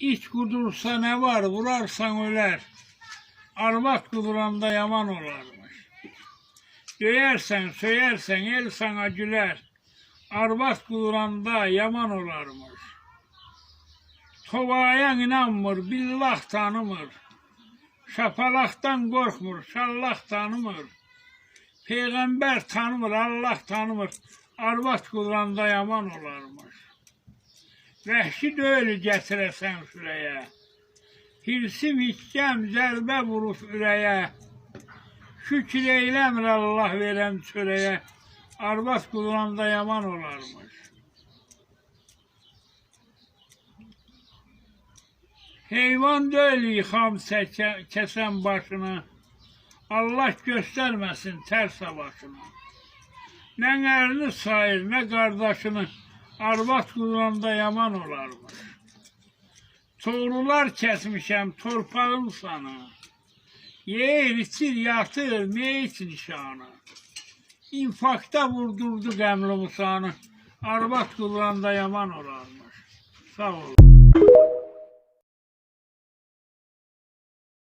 İç kudursa ne var, vurarsan öler. Arvat kuduranda yaman olarmış. Döyersen, söyersen el sana güler. Arvat kuduranda yaman olarmış. Tovaya inanmır, billah tanımır. Şapalaktan korkmur, şallah tanımır. Peygamber tanımır, Allah tanımır. Arvat kuduranda yaman olarmış. Vəhşi deyil gətirəsən sürəyə. Hirsim içkəm zərbə vurub ürəyə. Şükür eyləmir Allah verən çörəyə. Arvad qulanda yaman olarmış. Heyvan deyil yıxam kəsən başını. Allah göstərməsin tər savaşını. Nə ərini sayır, nə qardaşını. Arvad qulanda yaman olarmış. Toğrular kəsmişəm torpağın sana. Yer, içir, yatır, meyit nişanı. İnfakta vurdurdu qəmli musanı. Arvad qulanda yaman olarmış. Sağ ol.